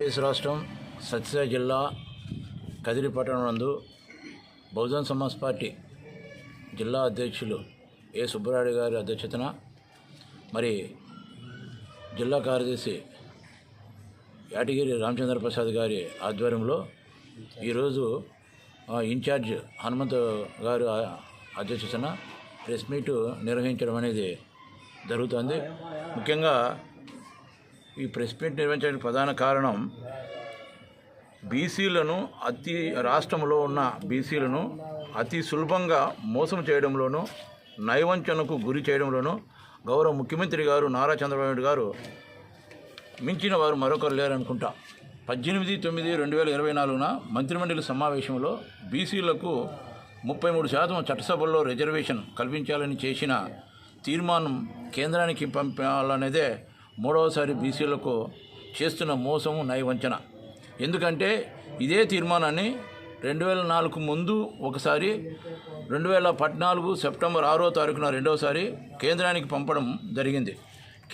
ఆంధ్రప్రదేశ్ రాష్ట్రం సత్యసాయి జిల్లా కదిరి పట్టణందు నందు బహుజన్ సమాజ్ పార్టీ జిల్లా అధ్యక్షులు ఏ సుబ్బరాయుడు గారి అధ్యక్షతన మరి జిల్లా కార్యదర్శి యాటగిరి రామచంద్ర ప్రసాద్ గారి ఆధ్వర్యంలో ఈరోజు ఇన్ఛార్జ్ హనుమంత్ గారు అధ్యక్షతన ప్రెస్ మీట్ నిర్వహించడం అనేది జరుగుతుంది. ముఖ్యంగా ఈ ప్రెస్ మీట్ నిర్వహించడానికి ప్రధాన కారణం బీసీలను అతి రాష్ట్రంలో ఉన్న బీసీలను అతి సులభంగా మోసం చేయడంలోనూ నయవంచనకు గురి చేయడంలోనూ గౌరవ ముఖ్యమంత్రి గారు నారా చంద్రబాబు నాయుడు గారు మించిన వారు మరొకరు లేరనుకుంటా. పద్దెనిమిది తొమ్మిది రెండు వేల ఇరవై నాలుగున మంత్రిమండలి సమావేశంలో బీసీలకు ముప్పై మూడు శాతం చట్టసభల్లో రిజర్వేషన్ కల్పించాలని చేసిన తీర్మానం కేంద్రానికి పంపాలనేదే మూడవసారి బీసీలకు చేస్తున్న మోసము నయవంచన. ఎందుకంటే ఇదే తీర్మానాన్ని రెండు వేల నాలుగు ముందు ఒకసారి రెండు వేల పద్నాలుగు సెప్టెంబర్ ఆరో తారీఖున రెండవసారి కేంద్రానికి పంపడం జరిగింది.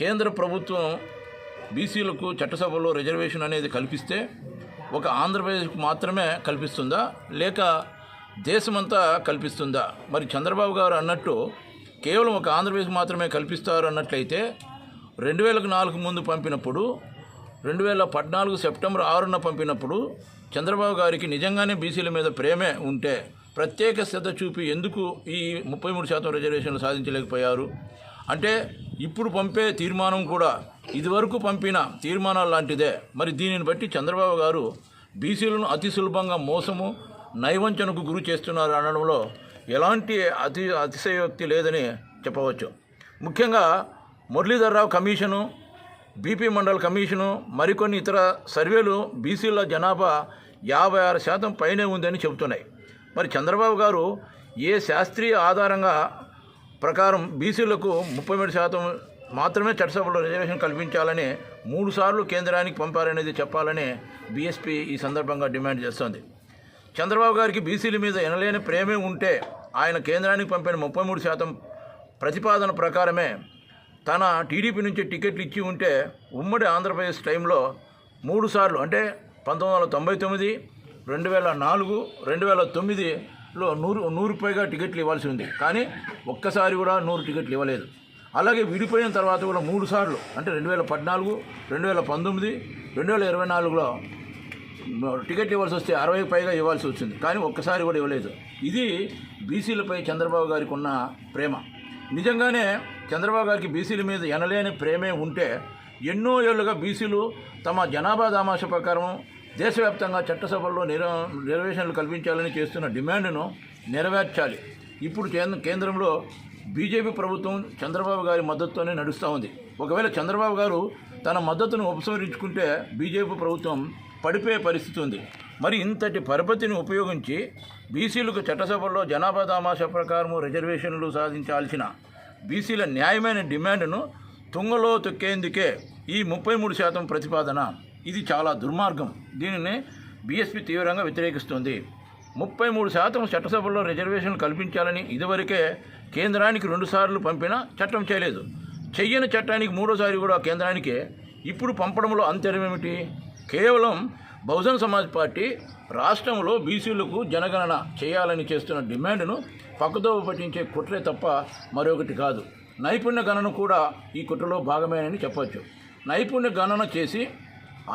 కేంద్ర ప్రభుత్వం బీసీలకు చట్టసభలో రిజర్వేషన్ అనేది కల్పిస్తే ఒక ఆంధ్రప్రదేశ్కు మాత్రమే కల్పిస్తుందా? లేక దేశమంతా కల్పిస్తుందా? మరి చంద్రబాబు గారు అన్నట్టు కేవలం ఒక ఆంధ్రప్రదేశ్ మాత్రమే కల్పిస్తారు అన్నట్లయితే రెండు వేలకు నాలుగు ముందు పంపినప్పుడు రెండు వేల పద్నాలుగు సెప్టెంబర్ ఆరున పంపినప్పుడు చంద్రబాబు గారికి నిజంగానే బీసీల మీద ప్రేమే ఉంటే ప్రత్యేక శ్రద్ధ చూపి ఎందుకు ఈ ముప్పై మూడు శాతం రిజర్వేషన్లు సాధించలేకపోయారు? అంటే ఇప్పుడు పంపే తీర్మానం కూడా ఇదివరకు పంపిన తీర్మానాలు లాంటిదే. మరి దీనిని బట్టి చంద్రబాబు గారు బీసీలను అతి సులభంగా మోసము నైవంచనకు గురి చేస్తున్నారు అనడంలో ఎలాంటి అతి అతిశయోక్తి లేదని చెప్పవచ్చు. ముఖ్యంగా Muralidhar Rao commission BP Mandal commission మరికొన్ని ఇతర సర్వేలు బీసీల జనాభా యాభై ఆరు శాతం పైనే ఉందని చెబుతున్నాయి. మరి చంద్రబాబు గారు ఏ శాస్త్రీయ ఆధారంగా ప్రకారం బీసీలకు ముప్పై మూడు శాతం మాత్రమే చట్టసభలో రిజర్వేషన్ కల్పించాలని మూడు సార్లు కేంద్రానికి పంపారనేది చెప్పాలని బీఎస్పీ ఈ సందర్భంగా డిమాండ్ చేస్తోంది. చంద్రబాబు గారికి బీసీల మీద ఎనలేని ప్రేమే ఉంటే ఆయన కేంద్రానికి పంపిన ముప్పై మూడు శాతం ప్రతిపాదన ప్రకారమే తన టీడీపీ నుంచి టికెట్లు ఇచ్చి ఉంటే ఉమ్మడి ఆంధ్రప్రదేశ్ టైంలో మూడు సార్లు అంటే పంతొమ్మిది వందల తొంభై తొమ్మిది రెండు వేల నాలుగు రెండు వేల తొమ్మిదిలో నూరు నూరు పైగా టికెట్లు ఇవ్వాల్సి ఉంది. కానీ ఒక్కసారి కూడా నూరు టికెట్లు ఇవ్వలేదు. అలాగే విడిపోయిన తర్వాత కూడా మూడు సార్లు అంటే రెండు వేల పద్నాలుగు రెండు వేల పంతొమ్మిది రెండు వేల ఇరవై నాలుగులో టికెట్ ఇవ్వాల్సి వస్తే అరవై పైగా ఇవ్వాల్సి వచ్చింది. కానీ ఒక్కసారి కూడా ఇవ్వలేదు. ఇది బీసీలపై చంద్రబాబు గారికి ఉన్న ప్రేమ. నిజంగానే చంద్రబాబు గారికి బీసీల మీద ఎనలేని ప్రేమే ఉంటే ఎన్నో ఏళ్ళుగా బీసీలు తమ జనాభా దామాష ప్రకారం దేశవ్యాప్తంగా చట్టసభల్లో నిర రిజర్వేషన్లు కల్పించాలని చేస్తున్న డిమాండ్ను నెరవేర్చాలి. ఇప్పుడు కేంద్రంలో బీజేపీ ప్రభుత్వం చంద్రబాబు గారి మద్దతుతోనే నడుస్తూ ఉంది. ఒకవేళ చంద్రబాబు గారు తన మద్దతును ఉపసంహరించుకుంటే బీజేపీ ప్రభుత్వం పడిపోయే పరిస్థితి ఉంది. మరి ఇంతటి పరపతిని ఉపయోగించి బీసీలకు చట్టసభల్లో జనాభా దామాషా ప్రకారము రిజర్వేషన్లు సాధించాల్సిన బీసీల న్యాయమైన డిమాండ్ను తుంగలో తొక్కేందుకే ఈ ముప్పై మూడు శాతం ప్రతిపాదన. ఇది చాలా దుర్మార్గం. దీనిని బీఎస్పీ తీవ్రంగా వ్యతిరేకిస్తుంది. ముప్పై మూడు శాతం చట్టసభల్లో రిజర్వేషన్లు కల్పించాలని ఇదివరకే కేంద్రానికి రెండుసార్లు పంపినా చట్టం చేయలేదు. చెయ్యని చట్టానికి మూడోసారి కూడా కేంద్రానికి. ఇప్పుడు పంపడంలో అంతర్యమేమిటి కేవలం బహుజన్ సమాజ్ పార్టీ రాష్ట్రంలో బీసీలకు జనగణన చేయాలని చేస్తున్న డిమాండ్ను పక్కదోవ పట్టించే కుట్రే తప్ప మరొకటి కాదు. నైపుణ్య గణన కూడా ఈ కుట్రలో భాగమేనని చెప్పవచ్చు నైపుణ్య గణన చేసి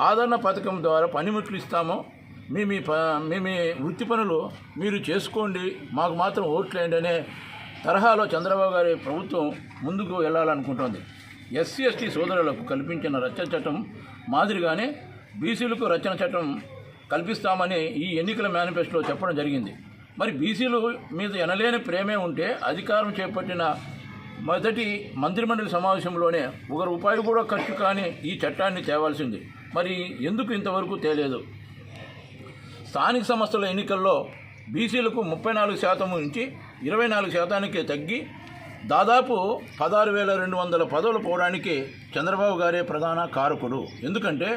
ఆదరణ పథకం ద్వారా పనిముట్లు ఇస్తామో మీ మీ ప మీ మీ వృత్తి పనులు మీరు చేసుకోండి. మాకు మాత్రం ఓట్లేయండి అనే తరహాలో చంద్రబాబు గారి ప్రభుత్వం ముందుకు వెళ్ళాలనుకుంటోంది. ఎస్సీ ఎస్టీ సోదరులకు కల్పించిన రచ్చన చట్టం మాదిరిగానే బీసీలకు రచన చట్టం కల్పిస్తామని ఈ ఎన్నికల మేనిఫెస్టోలో చెప్పడం జరిగింది. మరి బీసీలు మీద ఎనలేని ప్రేమే ఉంటే అధికారం చేపట్టిన మొదటి మంత్రిమండలి సమావేశంలోనే ఒక రూపాయి కూడా ఖర్చు కాని ఈ చట్టాన్ని తేవాల్సింది. మరి ఎందుకు ఇంతవరకు తేలేదు? స్థానిక సంస్థల ఎన్నికల్లో బీసీలకు ముప్పై నాలుగు శాతం నుంచి ఇరవై నాలుగు శాతానికి తగ్గి దాదాపు పదహారు వేల రెండు వందల పదవులు పోవడానికి చంద్రబాబు గారే ప్రధాన కారకుడు ఎందుకంటే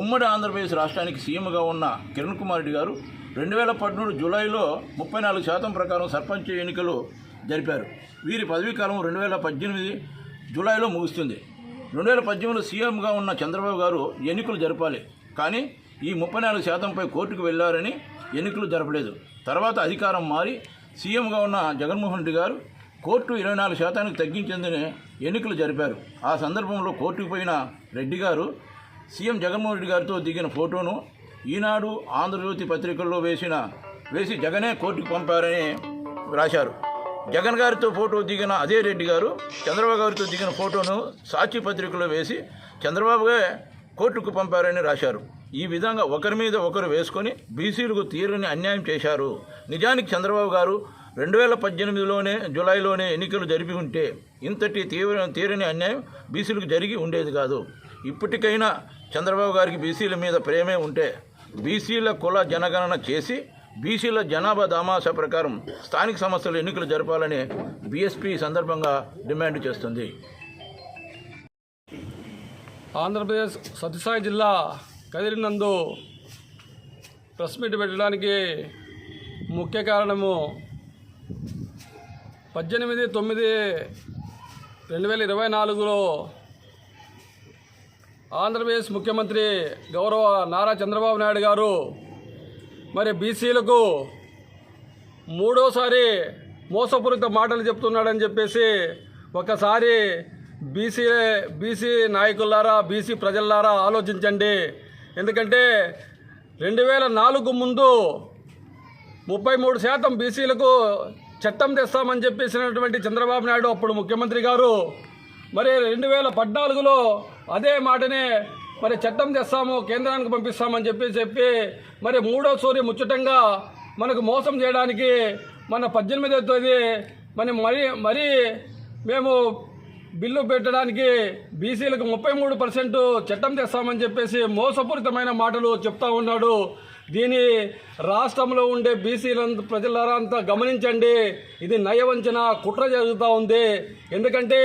ఉమ్మడి ఆంధ్రప్రదేశ్ రాష్ట్రానికి సీఎంగా ఉన్న కిరణ్ కుమార్ రెడ్డి గారు రెండు వేల పదమూడు జూలైలో ముప్పై నాలుగు శాతం ప్రకారం సర్పంచ్ ఎన్నికలు జరిపారు. వీరి పదవీకాలం రెండు వేల పద్దెనిమిది జూలైలో ముగుస్తుంది. రెండు వేల పద్దెనిమిదిలో సీఎంగా ఉన్న చంద్రబాబు గారు ఎన్నికలు జరపాలి. కానీ ఈ ముప్పై నాలుగు శాతంపై కోర్టుకు వెళ్ళారని ఎన్నికలు జరపలేదు. తర్వాత అధికారం మారి సీఎంగా ఉన్న జగన్మోహన్ రెడ్డి గారు కోర్టు ఇరవై నాలుగు శాతానికి తగ్గించిందని ఎన్నికలు జరిపారు. ఆ సందర్భంలో కోర్టుకు పోయిన రెడ్డి గారు సీఎం జగన్మోహన్ రెడ్డి గారితో దిగిన ఫోటోను ఈనాడు ఆంధ్రజ్యోతి పత్రికల్లో వేసిన వేసి జగనే కోర్టుకు పంపారని రాశారు. జగన్ గారితో ఫోటో దిగిన అదే రెడ్డి గారు చంద్రబాబు గారితో దిగిన ఫోటోను సాక్షి పత్రికలో వేసి చంద్రబాబుగా కోర్టుకు పంపారని రాశారు. ఈ విధంగా ఒకరి మీద ఒకరు వేసుకొని బీసీలకు తీరుని అన్యాయం చేశారు. నిజానికి చంద్రబాబు గారు రెండు వేల పద్దెనిమిదిలోనే జూలైలోనే ఎన్నికలు జరిపి ఉంటే ఇంతటి తీవ్ర తీరని అన్యాయం బీసీలకు జరిగి ఉండేది కాదు. ఇప్పటికైనా చంద్రబాబు గారికి బీసీల మీద ప్రేమే ఉంటే బీసీల కుల జనగణన చేసి బీసీల జనాభా దామాస ప్రకారం స్థానిక సంస్థలు ఎన్నికలు జరపాలని బీఎస్పీ సందర్భంగా డిమాండ్ చేస్తుంది. ఆంధ్రప్రదేశ్ సత్యసాయి జిల్లా కదిరినందు ప్రెస్ మీట్ పెట్టడానికి ముఖ్య కారణము పద్దెనిమిది తొమ్మిది రెండు వేల ఇరవై నాలుగులో ఆంధ్రప్రదేశ్ ముఖ్యమంత్రి గౌరవ నారా చంద్రబాబు నాయుడు గారు మరి బీసీలకు మూడోసారి మోసపూరిత మాటలు చెప్తున్నాడని చెప్పేసి ఒకసారి బీసీ బీసీ నాయకులారా బీసీ ప్రజలారా ఆలోచించండి. ఎందుకంటే రెండు వేల నాలుగు ముందు ముప్పై మూడు శాతం బీసీలకు చట్టం తెస్తామని చెప్పేసినటువంటి చంద్రబాబు నాయుడు అప్పుడు ముఖ్యమంత్రి గారు మరి రెండు వేల పద్నాలుగులో అదే మాటనే మరి చట్టం తెస్తాము కేంద్రానికి పంపిస్తామని చెప్పి చెప్పి మరి మూడో సూర్య ముచ్చటంగా మనకు మోసం చేయడానికి మన పద్దెనిమిదో తేదీ మరి మరి మరీ మేము బిల్లు పెట్టడానికి బీసీలకు ముప్పై మూడు పర్సెంట్ చట్టం తెస్తామని చెప్పేసి మోసపూరితమైన మాటలు చెప్తా ఉన్నాడు. దీని రాష్ట్రంలో ఉండే బీసీలంత ప్రజలారా అంతా గమనించండి. ఇది నయవంచన కుట్ర జరుగుతూ ఉంది. ఎందుకంటే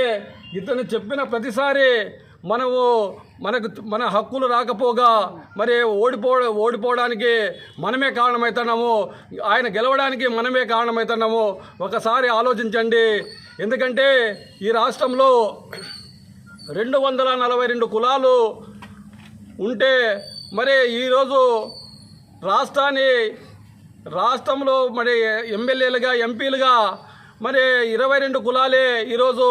ఇతను చెప్పిన ప్రతిసారి మనము మనకు మన హక్కులు రాకపోగా మరి ఓడిపో ఓడిపోవడానికి మనమే కారణమవుతున్నాము ఆయన గెలవడానికి మనమే కారణమవుతున్నాము ఒకసారి ఆలోచించండి. ఎందుకంటే ఈ రాష్ట్రంలో రెండు వందల నలభై రెండు కులాలు ఉంటే మరి ఈరోజు రాష్ట్రాన్ని రాష్ట్రంలో మరి ఎమ్మెల్యేలుగా ఎంపీలుగా మరి ఇరవై రెండు కులాలే ఈరోజు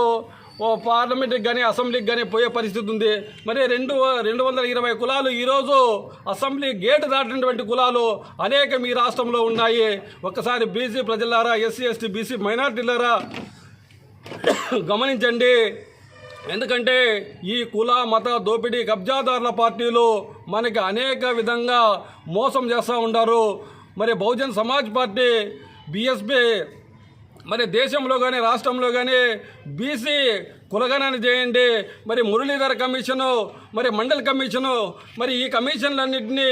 ఓ పార్లమెంట్కి కానీ అసెంబ్లీకి కానీ పోయే పరిస్థితి ఉంది. మరి రెండు రెండు వందల ఇరవై కులాలు ఈరోజు అసెంబ్లీ గేటు దాటినటువంటి కులాలు అనేకం ఈ రాష్ట్రంలో ఉన్నాయి. ఒక్కసారి బీసీ ప్రజలారా ఎస్సీ ఎస్టీ బీసీ మైనార్టీలారా గమనించండి. ఎందుకంటే ఈ కుల మత దోపిడీ కబ్జాదారుల పార్టీలు మనకి అనేక విధంగా మోసం చేస్తూ ఉంటారు మరి బహుజన్ సమాజ్ పార్టీ బీఎస్పీ మరి దేశంలో కానీ రాష్ట్రంలో కానీ బీసీ కులగణన చేయండి. మరి మురళీధర కమిషను మరి మండల్ కమిషను మరి ఈ కమిషన్లన్నింటినీ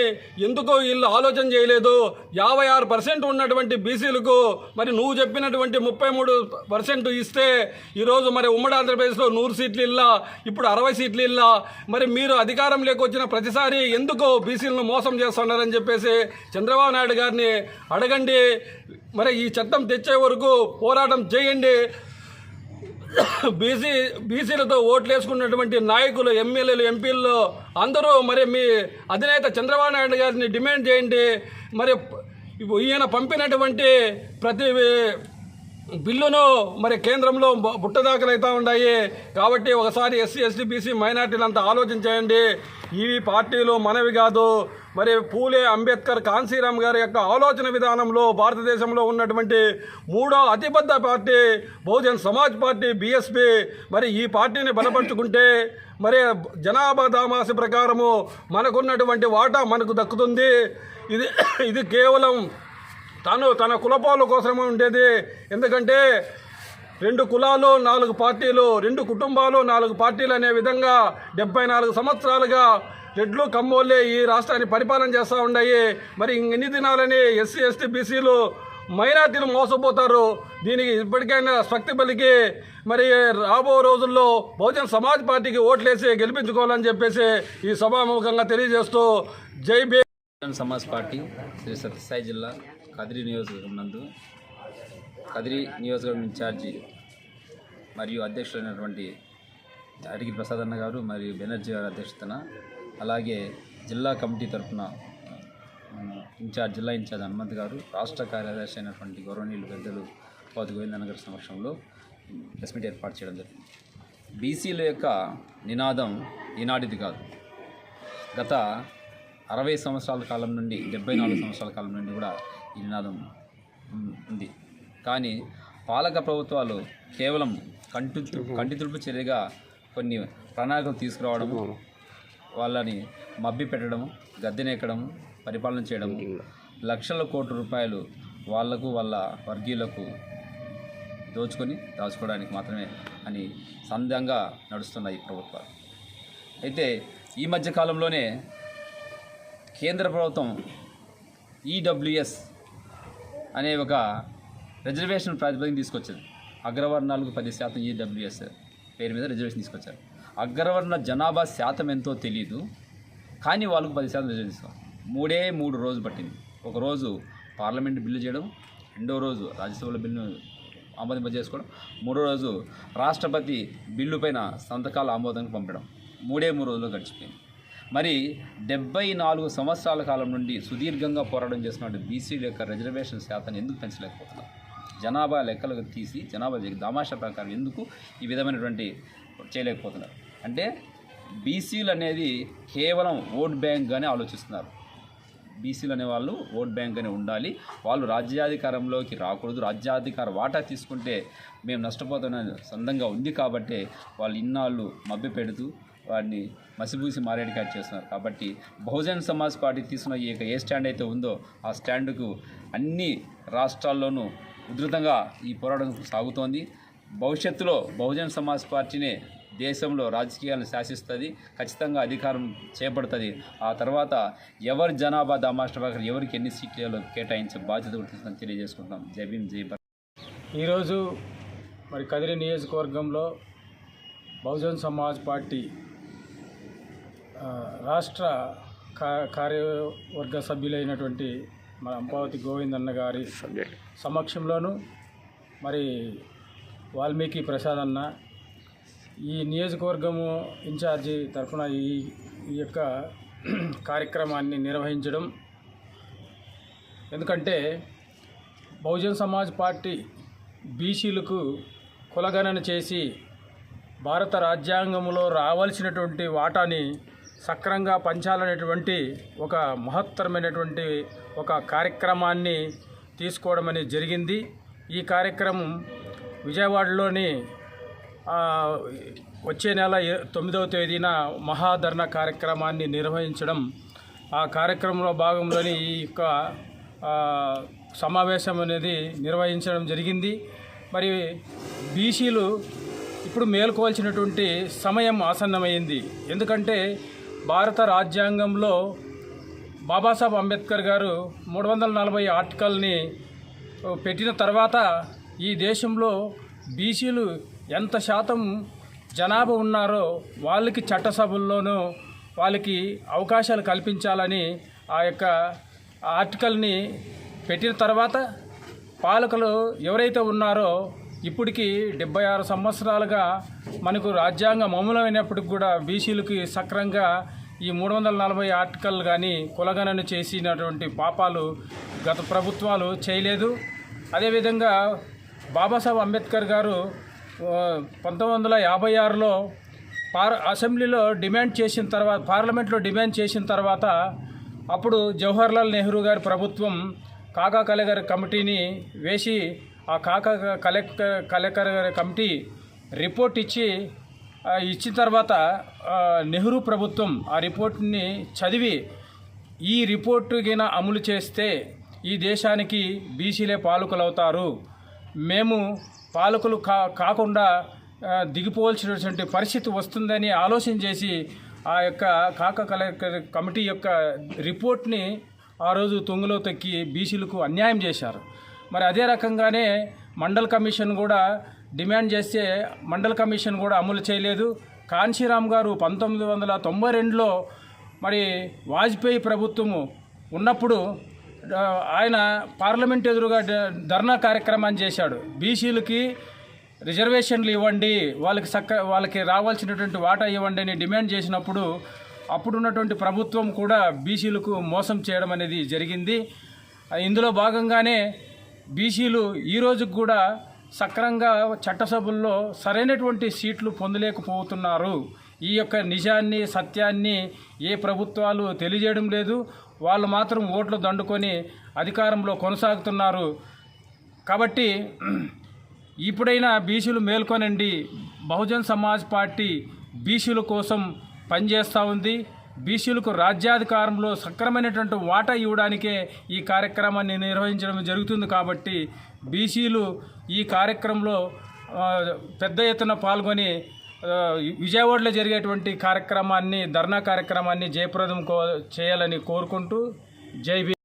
ఎందుకో వీళ్ళు ఆలోచన చేయలేదు. యాభై ఆరు పర్సెంట్ ఉన్నటువంటి బీసీలకు మరి నువ్వు చెప్పినటువంటి ముప్పై మూడు పర్సెంట్ ఇస్తే ఈరోజు మరి ఉమ్మడి ఆంధ్రప్రదేశ్లో నూరు సీట్లు ఇల్లా ఇప్పుడు అరవై సీట్లు ఇల్లా. మరి మీరు అధికారం వచ్చిన ప్రతిసారి ఎందుకు బీసీలను మోసం చేస్తున్నారని చెప్పేసి చంద్రబాబు నాయుడు గారిని అడగండి. మరి ఈ చట్టం తెచ్చే వరకు పోరాటం చేయండి. బీసీ బీసీలతో ఓట్లు వేసుకున్నటువంటి నాయకులు ఎమ్మెల్యేలు ఎంపీలు అందరూ మరి మీ అధినేత చంద్రబాబు నాయుడు గారిని డిమాండ్ చేయండి. మరి ఈయన పంపినటువంటి ప్రతి బిల్లును మరి కేంద్రంలో బు- బుట్టదాఖలవుతూ ఉన్నాయి కాబట్టి ఒకసారి ఎస్సీ ఎస్టీ బీసీ మైనార్టీలంతా ఆలోచించేయండి. ఈ పార్టీలు మనవి కాదు. మరి పూలే అంబేద్కర్ కాన్సీరామ్ గారి యొక్క ఆలోచన విధానంలో భారతదేశంలో ఉన్నటువంటి మూడో అతిపెద్ద party Bahujan Samaj party BSP మరి ఈ పార్టీని బలపరుచుకుంటే మరి జనాభా దామాసి ప్రకారము మనకున్నటువంటి వాటా మనకు దక్కుతుంది. ఇది ఇది కేవలం తను తన కులపాల కోసమే ఉండేది. ఎందుకంటే రెండు కులాలు నాలుగు పార్టీలు రెండు కుటుంబాలు నాలుగు పార్టీలు అనే విధంగా డెబ్బై నాలుగు సంవత్సరాలుగా రెడ్లు కమ్మోళ్ళే ఈ రాష్ట్రాన్ని పరిపాలన చేస్తూ ఉన్నాయి మరి ఎన్ని దినాలని ఎస్సీ ఎస్టీ బీసీలు మైనార్టీలు మోసపోతారు. దీనికి ఇప్పటికైనా స్వక్తి పలికి మరి రాబో రోజుల్లో బహుజన్ సమాజ్ పార్టీకి ఓట్లేసి గెలిపించుకోవాలని చెప్పేసి ఈ సభాముఖంగా తెలియజేస్తూ జై బే సమాజ్ పార్టీ శ్రీ సత్యసాయి జిల్లా కదిరి నియోజకవర్గం నందు కదిరి నియోజకవర్గం ఇన్ఛార్జి మరియు అధ్యక్షులైనటువంటి అడిగి ప్రసాద్ అన్న గారు మరియు బెనర్జీ గారి అధ్యక్షతన అలాగే జిల్లా కమిటీ తరఫున ఇన్ఛార్జ్ జిల్లా ఇన్ఛార్జ్ హనుమంత్ గారు రాష్ట్ర కార్యదర్శి అయినటువంటి గౌరవనీయులు పెద్దలు పోతి గోవిందన్న గారి సమక్షంలో ప్రెస్ మీట్ ఏర్పాటు చేయడం జరిగింది. బీసీల యొక్క నినాదం ఈనాటిది కాదు. గత అరవై సంవత్సరాల కాలం నుండి డెబ్బై నాలుగు సంవత్సరాల కాలం నుండి కూడా ఈ నినాదం ఉంది. కానీ పాలక ప్రభుత్వాలు కేవలం కంటి కంటి తుడుపు చర్యగా కొన్ని ప్రణాళికలు తీసుకురావడము వాళ్ళని మభ్య పెట్టడము గద్దెనెక్కడము పరిపాలన చేయడము లక్షల కోట్ల రూపాయలు వాళ్ళకు వాళ్ళ వర్గీయులకు దోచుకొని దాచుకోవడానికి మాత్రమే అని సందంగా నడుస్తున్నాయి ప్రభుత్వాలు. అయితే ఈ మధ్య కాలంలోనే కేంద్ర ప్రభుత్వం ఈడబ్ల్యూఎస్ అనే ఒక రిజర్వేషన్ ప్రాతిపదికన తీసుకొచ్చింది. అగ్రవర్ణాలకు పది శాతం ఈడబ్ల్యూఎస్ పేరు మీద రిజర్వేషన్ తీసుకొచ్చారు. అగ్రవర్ణ జనాభా శాతం ఎంతో తెలియదు కానీ వాళ్ళకు పది శాతం రిజర్వేషన్ మూడే మూడు రోజు పట్టింది. ఒకరోజు పార్లమెంట్ బిల్లు చేయడం రెండో రోజు రాజ్యసభలో బిల్లు ఆమోదింప చేసుకోవడం మూడో రోజు రాష్ట్రపతి బిల్లు పైన సంతకాల ఆమోదానికి పంపడం మూడే మూడు రోజులు గడిచిపోయింది. మరి డెబ్బై నాలుగు సంవత్సరాల కాలం నుండి సుదీర్ఘంగా పోరాటం చేస్తున్న బీసీల యొక్క రిజర్వేషన్ శాతాన్ని ఎందుకు పెంచలేకపోతున్నారు జనాభా లెక్కలకు తీసి జనాభా లెక్క- దామాషా ప్రకారం ఎందుకు ఈ విధమైనటువంటి చేయలేకపోతున్నారు? అంటే బీసీలు అనేది కేవలం ఓట్ బ్యాంక్గానే ఆలోచిస్తున్నారు. బీసీలు అనే వాళ్ళు ఓట్ బ్యాంక్ అని ఉండాలి. వాళ్ళు రాజ్యాధికారంలోకి రాకూడదు. రాజ్యాధికార వాటా తీసుకుంటే మేము నష్టపోతున్న సందంగా ఉంది కాబట్టి వాళ్ళు ఇన్నాళ్ళు మభ్య పెడుతూ వాడిని మసిబూసి మారేడికాయ చేస్తున్నారు. కాబట్టి బహుజన్ సమాజ్ పార్టీ తీసుకున్న ఈ ఏ స్టాండ్ అయితే ఉందో ఆ స్టాండ్కు అన్ని రాష్ట్రాల్లోనూ ఉధృతంగా ఈ పోరాటం సాగుతోంది. భవిష్యత్తులో బహుజన్ సమాజ్ పార్టీనే దేశంలో రాజకీయాలను శాసిస్తుంది ఖచ్చితంగా అధికారం చేపడుతుంది. ఆ తర్వాత ఎవరి జనాభా దామాష్ట ప్రకారం ఎవరికి ఎన్ని సీట్లు కేటాయించే బాధ్యత కూడా తీసుకొని తెలియజేసుకుంటాం జై భీమ్ జై భారత్. ఈరోజు మరి కదిరి నియోజకవర్గంలో బహుజన్ సమాజ్ పార్టీ ఆ, రాష్ట్ర కా కార్యవర్గ సభ్యులైనటువంటి మన అంపావతి గోవింద్ అన్న గారి సమక్షంలోను మరి వాల్మీకి ప్రసాద్ అన్న ఈ నియోజకవర్గము ఇన్ఛార్జి తరఫున ఈ ఈ యొక్క కార్యక్రమాన్ని నిర్వహించడం. ఎందుకంటే బహుజన్ సమాజ్ పార్టీ బీసీలకు కులగణన చేసి భారత రాజ్యాంగంలో రావాల్సినటువంటి వాటాని సక్రంగా పంచాలనేటువంటి ఒక మహత్తరమైనటువంటి ఒక కార్యక్రమాన్ని తీసుకోవడం అనేది జరిగింది. ఈ కార్యక్రమం విజయవాడలోని వచ్చే నెల తొమ్మిదవ తేదీన మహాధరణ కార్యక్రమాన్ని నిర్వహించడం. ఆ కార్యక్రమంలో భాగంలోని ఈ యొక్క సమావేశం అనేది నిర్వహించడం జరిగింది. మరి బీసీలు ఇప్పుడు మేల్కోవాల్సినటువంటి సమయం ఆసన్నమైంది. ఎందుకంటే భారత రాజ్యాంగంలో బాబాసాహెబ్ అంబేద్కర్ గారు మూడు వందల నలభై ఆర్టికల్ని పెట్టిన తర్వాత ఈ దేశంలో బీసీలు ఎంత శాతం జనాభా ఉన్నారో వాళ్ళకి చట్టసభల్లోనూ వాళ్ళకి అవకాశాలు కల్పించాలని ఆ యొక్క ఆర్టికల్ని పెట్టిన తర్వాత పాలకులు ఎవరైతే ఉన్నారో ఇప్పటికి డెబ్బై ఆరు సంవత్సరాలుగా మనకు రాజ్యాంగం అమలమైనప్పటికి కూడా బీసీలకి సక్రంగా ఈ మూడు వందల నలభై ఆర్టికల్ కానీ కులగణన చేసినటువంటి పాపాలు గత ప్రభుత్వాలు చేయలేదు. అదేవిధంగా బాబాసాహెబ్ అంబేద్కర్ గారు పంతొమ్మిది వందల యాభై ఆరులో పార్ అసెంబ్లీలో డిమాండ్ చేసిన తర్వాత పార్లమెంట్లో డిమాండ్ చేసిన తర్వాత అప్పుడు జవహర్లాల్ నెహ్రూ గారి ప్రభుత్వం కాకా కలెగర్ కమిటీని వేసి ఆ కాకా కలెక్టర్ కలెక్టర్ గారి కమిటీ రిపోర్ట్ ఇచ్చి ఇచ్చిన తర్వాత నెహ్రూ ప్రభుత్వం ఆ రిపోర్ట్ని చదివి ఈ రిపోర్టు గిన అమలు చేస్తే ఈ దేశానికి బీసీలే పాలకులవుతారు. మేము పాలకులు కా కాకుండా దిగిపోవాల్సినటువంటి పరిస్థితి వస్తుందని ఆలోచన చేసి ఆ యొక్క కాక కలెక్టర్ కమిటీ యొక్క రిపోర్ట్ని ఆ రోజు తొంగులో తొక్కి బీసీలకు అన్యాయం చేశారు. మరి అదే రకంగానే మండల్ కమిషన్ కూడా డిమాండ్ చేస్తే మండల్ కమిషన్ కూడా అమలు చేయలేదు. కాంశీరామ్ గారు పంతొమ్మిది వందల తొంభై రెండులో మరి వాజ్పేయి ప్రభుత్వము ఉన్నప్పుడు ఆయన పార్లమెంట్ ఎదురుగా ధర్నా కార్యక్రమాన్ని చేశాడు. బీసీలకి రిజర్వేషన్లు ఇవ్వండి వాళ్ళకి సక్క వాళ్ళకి రావాల్సినటువంటి వాటా ఇవ్వండి అని డిమాండ్ చేసినప్పుడు అప్పుడున్నటువంటి ప్రభుత్వం కూడా బీసీలకు మోసం చేయడం అనేది జరిగింది. ఇందులో భాగంగానే బీసీలు ఈ రోజుకు కూడా సక్రంగా చట్టసభల్లో సరైనటువంటి సీట్లు పొందలేకపోతున్నారు. ఈ యొక్క నిజాన్ని సత్యాన్ని ఏ ప్రభుత్వాలు తెలియజేయడం లేదు. వాళ్ళు మాత్రం ఓట్లు దండుకొని అధికారంలో కొనసాగుతున్నారు. కాబట్టి ఇప్పుడైనా బీసీలు మేల్కొనండి. బహుజన్ సమాజ్ పార్టీ బీసీల కోసం పనిచేస్తూ ఉంది. బీసీలకు రాజ్యాధికారంలో సక్రమైనటువంటి వాటా ఇవ్వడానికే ఈ కార్యక్రమాన్ని నిర్వహించడం జరుగుతుంది కాబట్టి బీసీలు ఈ కార్యక్రమంలో పెద్ద ఎత్తున పాల్గొని విజయవాడలో జరిగేటువంటి కార్యక్రమాన్ని ధర్నా కార్యక్రమాన్ని జయప్రదం కో చేయాలని కోరుకుంటూ జై